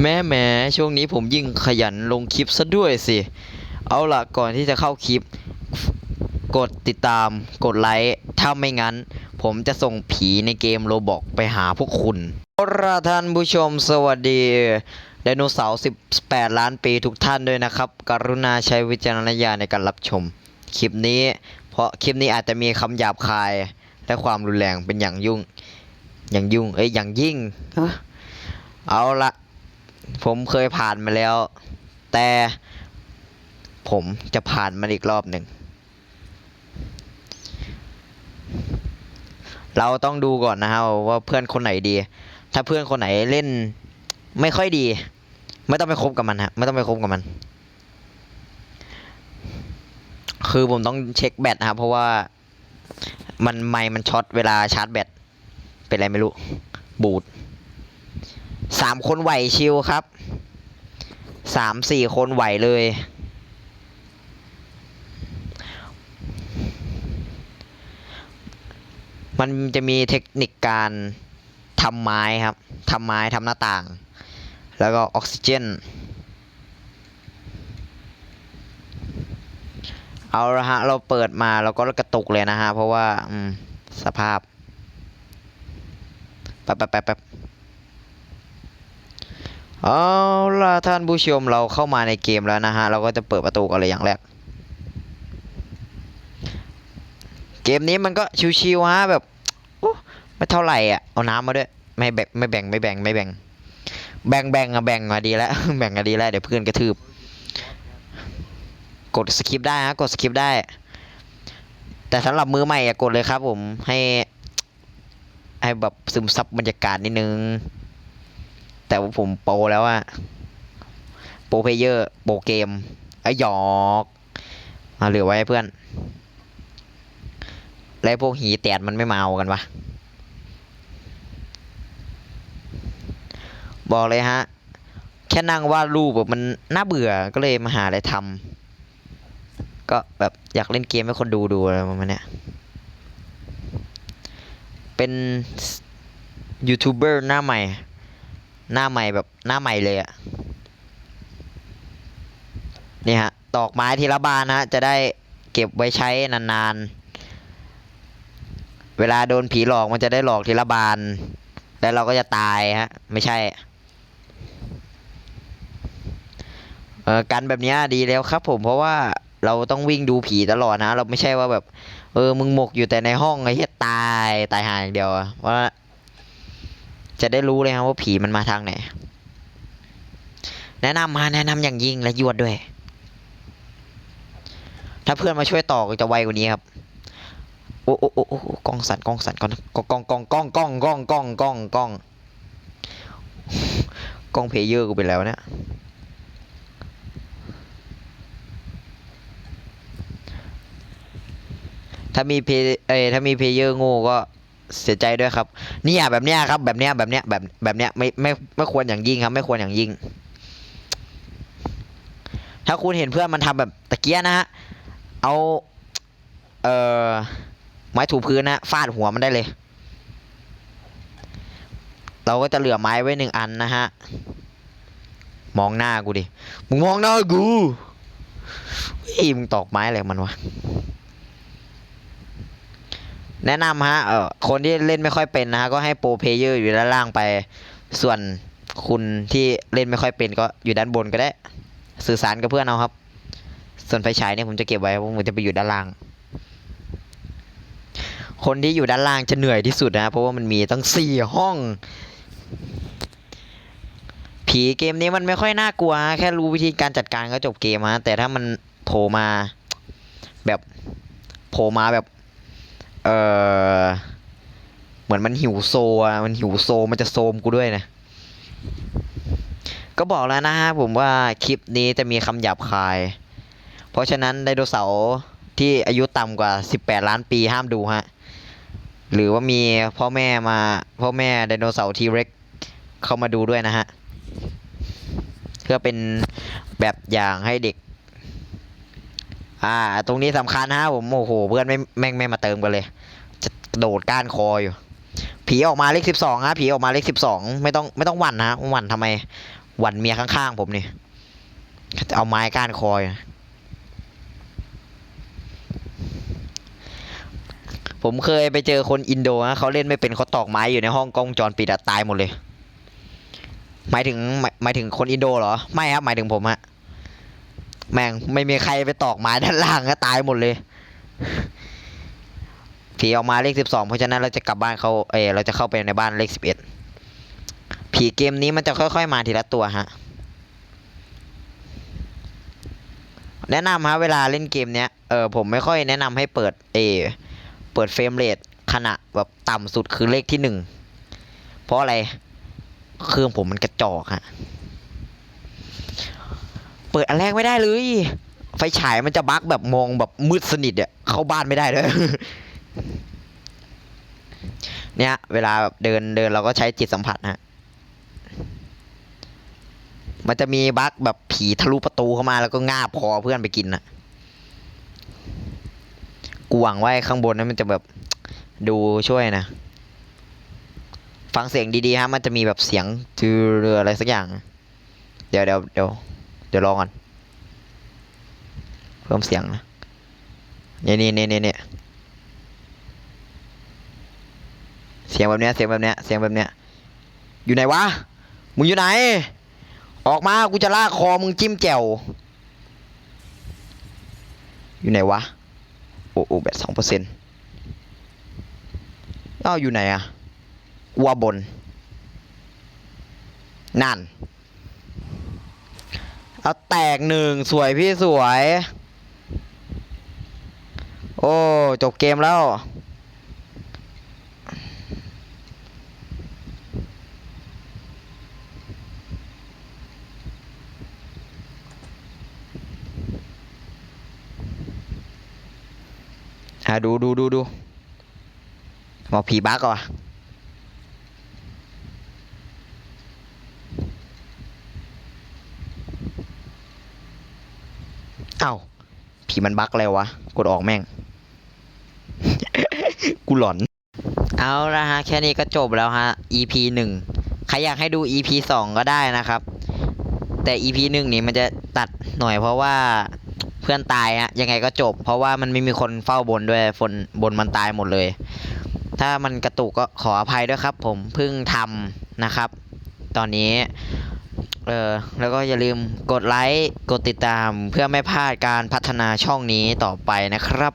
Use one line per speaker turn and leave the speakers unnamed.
แม้แม้ช่วงนี้ผมยิ่งขยันลงคลิปซะด้วยสิ เอาล่ะก่อนที่จะเข้าคลิป กดติดตาม กดไลค์ ถ้าไม่งั้น ผมจะส่งผีในเกมโรบอกไปหาพวกคุณเอาล่ะท่านผู้ชมสวัสดีไดโนเสาร์18 ล้านปีทุกท่านด้วยนะครับ กรุณาใช้วิจารณญาณในการรับชม คลิปนี้ เพราะคลิปนี้อาจจะมีคำหยาบคาย และความรุนแรงเป็นอย่างยุ่ง อย่างยุ่ง เอ้ย อย่างยิ่ง เอ้อเอาละ ผมเคยผ่านมาแล้ว แต่ผมจะผ่านมันอีกรอบหนึ่ง เราต้องดูก่อนนะครับว่าเพื่อนคนไหนดี ถ้าเพื่อนคนไหนเล่นไม่ค่อยดี ไม่ต้องไปคบกับมันฮะ ไม่ต้องไปคบกับมัน คือผมต้องเช็คแบตนะครับเพราะว่ามันไม่มันช็อตเวลาชาร์จแบต เป็นอะไรไม่รู้ บูด สามคนไหวชิวครับสามสี่คนไหวเลย มันจะมีเทคนิคการทำไม้ครับทำไม้ทำหน้าต่าง แล้วก็ออกซิเจน เอาละฮะ เราเปิดมาเราก็กระตุกเลยนะฮะ เพราะว่าสภาพแป๊บแป๊บแป๊บ เอาล่ะท่านผู้ชมเราเข้ามาในเกมแล้วนะฮะ เราก็จะเปิดประตูกันเลยอย่างแรก เกมนี้มันก็ชิวๆฮะแบบโอ้ไม่เท่าไหร่อะเอาน้ำมาด้วย ไม่แบ่งไม่แบ่งไม่แบ่งไม่แบ่ง แบ่งแบ่งอะแบ่งอะดีแล้วแบ่งอะดีแล้วเดี๋ยวเพื่อนกระทืบ กดสคริปได้ฮะกดสคริปได้ แต่สำหรับมือใหม่อะกดเลยครับผมให้ให้แบบซึมซับบรรยากาศนิดนึง แต่ว่าผมโปรแล้วอะโปรเพเยอร์ โปรเกมไอหยอกมาเหลือไว้ให้เพื่อน แล้วพวกหีแตดมันไม่มาเอากันวะบอกเลยฮะ แค่นั่งวาดรูปแบบมันน่าเบื่อก็เลยมาหาอะไรทำก็แบบอยากเล่นเกมให้คนดูดูอะไรประมาณเนี้ยเป็นยูทูบเบอร์หน้าใหม่ หน้าใหม่แบบหน้าใหม่เลยอะนี่ฮะตอกไม้ทีละบานฮะจะได้เก็บไว้ใช้นานๆ เวลาโดนผีหลอกมันจะได้หลอกทีละบาน แล้วเราก็จะตายฮะ ไม่ใช่เออกันแบบนี้ดีแล้วครับ ผมเพราะว่าเราต้องวิ่งดูผีตลอดนะ เราไม่ใช่ว่าแบบ เออมึงหมกอยู่แต่ในห้องไอ้เหี้ยตายตายหายอย่างเดียวว่า จะได้รู้เลยครับว่าผีมันมาทางไหน แนะนำมาแนะนำอย่างยิ่งและยวดด้วย ถ้าเพื่อนมาช่วยต่อก็จะไวกว่านี้ครับ โอ้โอ้โอ้กล้องสั่นกล้องสั่นก่อนกล้องกล้องกล้องกล้องกล้องกล้องกล้องกล้องกล้องเพเยอร์กูไปแล้วเนี่ยถ้ามีเพเอยถ้ามีเพเยอร์โง่ก็ เสียใจด้วยครับเนี่ยแบบเนี้ยครับ แบบเนี้ยแบบเนี้ยแบบแบบเนี้ยไม่ไม่ไม่ควรอย่างยิ่งครับ ไม่ควรอย่างยิ่ง ถ้าคุณเห็นเพื่อนมันทำแบบตะเกียนะฮะเอาเอ่อไม้ถูพื้นนะฟาดหัวมันได้เลย เราก็จะเหลือไม้ไว้หนึ่งอันนะฮะมองหน้ากูดิมึงมองหน้ากูเฮ้ยมึงตอกไม้อะไรมันวะ แนะนำฮะเออคนที่เล่นไม่ค่อยเป็นนะฮะก็ให้โปรเพเยอร์อยู่ด้านล่างไป ส่วนคุณที่เล่นไม่ค่อยเป็นก็อยู่ด้านบนก็ได้ สื่อสารกับเพื่อนเอาครับ ส่วนไฟฉายเนี่ยผมจะเก็บไว้เพราะผมจะไปอยู่ด้านล่าง คนที่อยู่ด้านล่างจะเหนื่อยที่สุดนะเพราะว่ามันมีตั้งสี่ห้อง ผีเกมนี้มันไม่ค่อยน่ากลัว แค่รู้วิธีการจัดการก็จบเกมฮะแต่ถ้ามันโผล่มาแบบโผล่มาแบบ เออเหมือนมันหิวโซอะมันหิวโซมันจะโซมกูด้วยนะ ก็บอกแล้วนะฮะผมว่าคลิปนี้จะมีคำหยาบคาย เพราะฉะนั้นไดโนเสาร์ที่อายุต่ำกว่า 18 ล้านปีห้ามดูฮะ หรือว่ามีพ่อแม่มาพ่อแม่ไดโนเสาร์ทีเร็กเข้ามาดูด้วยนะฮะ เพื่อเป็นแบบอย่างให้เด็ก อ่า ตรงนี้สำคัญฮะผมโอ้โหเพื่อนไม่แม่งไม่มาเติมกันเลย จะโดดก้านคออยู่ ผีออกมาเลขสิบสองฮะผีออกมาเลขสิบสองไม่ต้องไม่ต้องหวั่นนะหวั่นทำไมหวันเมียข้างๆผมนี่เอาไม้ก้านคอยผมเคยไปเจอคนอินโดนะเขาเล่นไม่เป็นเขาตอกไม้อยู่ในห้องกล้องจรปิดอะตายหมดเลย หมายถึงหมายถึงคนอินโดเหรอ ไม่ครับหมายถึงผมฮะ แม่งไม่มีใครไปตอกไม้ด้านล่างก็ตายหมดเลยผีออกมาเลขสิบสองเพราะฉะนั้นเราจะกลับบ้านเขาเออเราจะเข้าไปในบ้านเลขสิบเอ็ดผีเกมนี้มันจะค่อย ๆ มาทีละตัวฮะ แนะนำฮะเวลาเล่นเกมเนี้ยเออผมไม่ค่อยแนะนำให้เปิดเอเปิดเฟรมเรทขณะแบบต่ำสุดคือเลขที่หนึ่งเพราะอะไรเครื่องผมมันกระจอกฮะ เปิดอันแรกไม่ได้เลย ไฟฉายมันจะบั๊กแบบมองแบบมืดสนิทอะเข้าบ้านไม่ได้เลยเนี่ย เวลาแบบเดินเดินเราก็ใช้จิตสัมผัสฮะมันจะมีบั๊กแบบผีทะลุประตูเข้ามาแล้วก็ง่าบคอเพื่อนไปกินนะกูหวังว่าไอ้ข้างบนนั้นมันจะแบบดูช่วยนะ ฟังเสียงดีๆฮะ มันจะมีแบบเสียงจือเรืออะไรสักอย่าง เดี๋ยวเดี๋ยวเดี๋ยว ดี๋ยวลองก่อน เพิ่มเสียงนะเนี่ยเนี่นี่นี่เนี่ยเสียงแบบเนี้ยเสียงแบบเนี้ยเสียงแบบเนี้ยอยู่ไหนวะ มึงอยู่ไหน ออกมา กูจะลากคอมึงจิ้มแจ่วอยู่ไหนวะ โอ้โอ้แบตสองเปอร์เซ็นต์อ้าวอยู่ไหนอะกูว่าบน นั่น เอาแตกหนึ่งสวยพี่สวย โอ้ จบเกมแล้ว อะ ดูดูดูดูบอกผีบักก่อน อ้าผีมันบักแล้ววะ กดออกแม่ง กูหลอน เอาละฮะ แค่นี้ก็จบแล้วฮะ EP หนึ่งใครอยากให้ดู EP สองก็ได้นะครับ แต่ EP หนึ่งนี่มันจะตัดหน่อยเพราะว่าเพื่อนตายฮะ ยังไงก็จบ เพราะว่ามันไม่มีคนเฝ้าบนด้วยฝนบนมันตายหมดเลย ถ้ามันกระตุกก็ขออภัยด้วยครับ ผมเพิ่งทำนะครับ ตอนนี้ เออแล้วก็อย่าลืมกดไลค์ กดติดตามเพื่อไม่พลาดการพัฒนาช่องนี้ต่อไปนะครับ